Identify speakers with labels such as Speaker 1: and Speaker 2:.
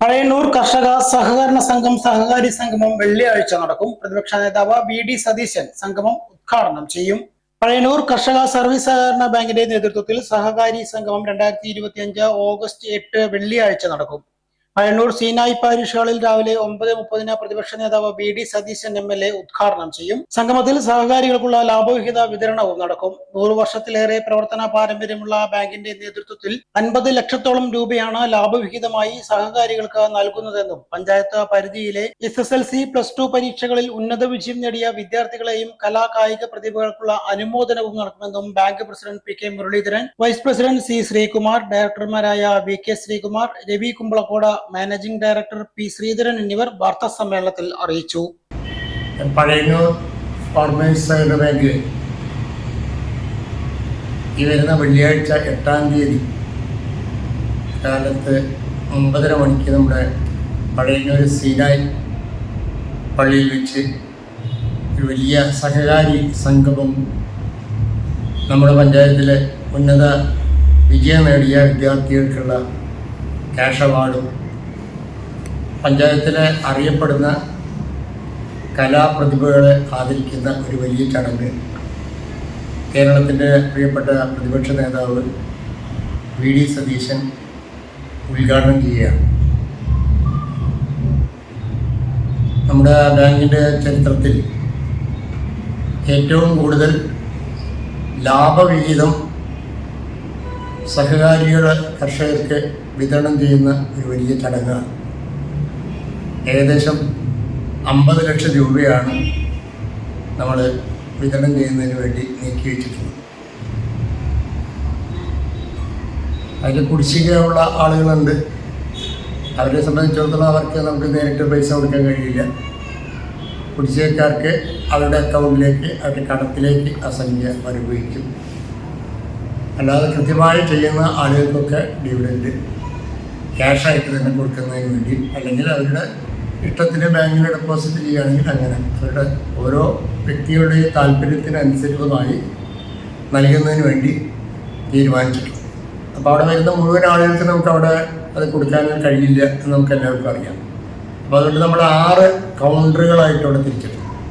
Speaker 1: പഴയന്നൂർ കർഷക സഹകരണ സംഘം സഹകാരി സംഗമം വെള്ളിയാഴ്ച നടക്കും. പ്രതിപക്ഷ നേതാവ് വി ഡി സതീശൻ സംഗമം ഉദ്ഘാടനം ചെയ്യും. പഴയന്നൂർ കർഷക സർവീസ് സഹകരണ ബാങ്കിന്റെ നേതൃത്വത്തിൽ സഹകാരി സംഗമം രണ്ടായിരത്തി ഇരുപത്തിയഞ്ച് ഓഗസ്റ്റ് എട്ട് വെള്ളിയാഴ്ച നടക്കും. പഴയന്നൂർ സീനായി പാരിഷുകളിൽ രാവിലെ ഒമ്പത് മുപ്പതിന് പ്രതിപക്ഷ നേതാവ് B D Satheesan M L A ഉദ്ഘാടനം ചെയ്യും. സംഗമത്തിൽ സഹകാരികൾക്കുള്ള ലാഭവിഹിത വിതരണവും നടക്കും. നൂറു വർഷത്തിലേറെ പ്രവർത്തന പാരമ്പര്യമുള്ള ബാങ്കിന്റെ നേതൃത്വത്തിൽ അൻപത് ലക്ഷത്തോളം രൂപയാണ് ലാഭവിഹിതമായി സഹകാരികൾക്ക് നൽകുന്നതെന്നും പഞ്ചായത്ത് പരിധിയിലെ S S L C plus two പരീക്ഷകളിൽ ഉന്നത വിജയം നേടിയ വിദ്യാർത്ഥികളെയും കലാ കായിക പ്രതിഭകൾക്കുള്ള അനുമോദനവും നടക്കുമെന്നും bank president P K Muraleedharan vice president C Sreekumar ഡയറക്ടർമാരായ V K Sreekumar Ravi Kumbalakode managing director P Sreedharan എന്നിവർ വാർത്താ സമ്മേളനത്തിൽ അറിയിച്ചു.
Speaker 2: പഴയന്നൂർ സഹകരണ ബാങ്ക് ഈ വരുന്ന വെള്ളിയാഴ്ച എട്ടാം തീയതി കാലത്ത് ഒമ്പതര മണിക്ക് നമ്മുടെ പഴയന്നൂർ സീനായി പള്ളിയിൽ വെച്ച് ഒരു വലിയ സഹകാരി സംഗമം നമ്മുടെ പഞ്ചായത്തിലെ ഉന്നത വിജയം നേടിയ വിദ്യാർത്ഥികൾക്കുള്ള ക്യാഷ് അവാർഡും പഞ്ചായത്തിലെ അറിയപ്പെടുന്ന കലാപ്രതിഭകളെ ആദരിക്കുന്ന ഒരു വലിയ ചടങ്ങ്. കേരളത്തിന്റെ പ്രിയപ്പെട്ട പ്രതിപക്ഷ നേതാവ് വി ഡി സതീശൻ ഉദ്ഘാടനം ചെയ്യുകയാണ്. നമ്മുടെ ബാങ്കിന്റെ ചരിത്രത്തിൽ ഏറ്റവും കൂടുതൽ ലാഭവിഹിതം സഹകാരികളുടെ കർഷകർക്ക് വിതരണം ചെയ്യുന്ന ഒരു വലിയ ചടങ്ങാണ്. ഏകദേശം അമ്പത് ലക്ഷം രൂപയാണ് നമ്മൾ വിതരണം ചെയ്യുന്നതിന് വേണ്ടി നീക്കി വെച്ചിട്ടുള്ളത്. അതിൽ കുടിശ്ശികയുള്ള ആളുകളുണ്ട്. അവരെ സംബന്ധിച്ചിടത്തോളം അവർക്ക് നമുക്ക് നേരിട്ട് പൈസ കൊടുക്കാൻ കഴിയില്ല. കുടിശ്ശികക്കാർക്ക് അവരുടെ അക്കൗണ്ടിലേക്ക് അവരുടെ കടത്തിലേക്ക് ആ സംഖ്യ അനുഭവിക്കും അല്ലാതെ കൃത്യമായി ചെയ്യുന്ന ആളുകൾക്കൊക്കെ ഡിവിഡൻഡ് ക്യാഷായിട്ട് തന്നെ കൊടുക്കുന്നതിന് വേണ്ടി അല്ലെങ്കിൽ അവരുടെ ഇഷ്ടത്തിന് ബാങ്കിൽ ഡെപ്പോസിറ്റ് ചെയ്യുകയാണെങ്കിൽ അങ്ങനെ. അവരുടെ ഓരോ വ്യക്തികളുടെയും താല്പര്യത്തിനനുസരിതമായി നൽകുന്നതിന് വേണ്ടി തീരുമാനിച്ചിട്ടുണ്ട്. അപ്പോൾ അവിടെ വരുന്ന മുഴുവൻ ആളുകൾക്ക് നമുക്ക് അവിടെ അത് കൊടുക്കാൻ കഴിയില്ല എന്ന് നമുക്ക് എല്ലാവർക്കും അറിയാം. അപ്പോൾ അതുകൊണ്ട് നമ്മൾ ആറ് കൗണ്ടറുകളായിട്ട് അവിടെ തിരിച്ചിട്ടുണ്ട്.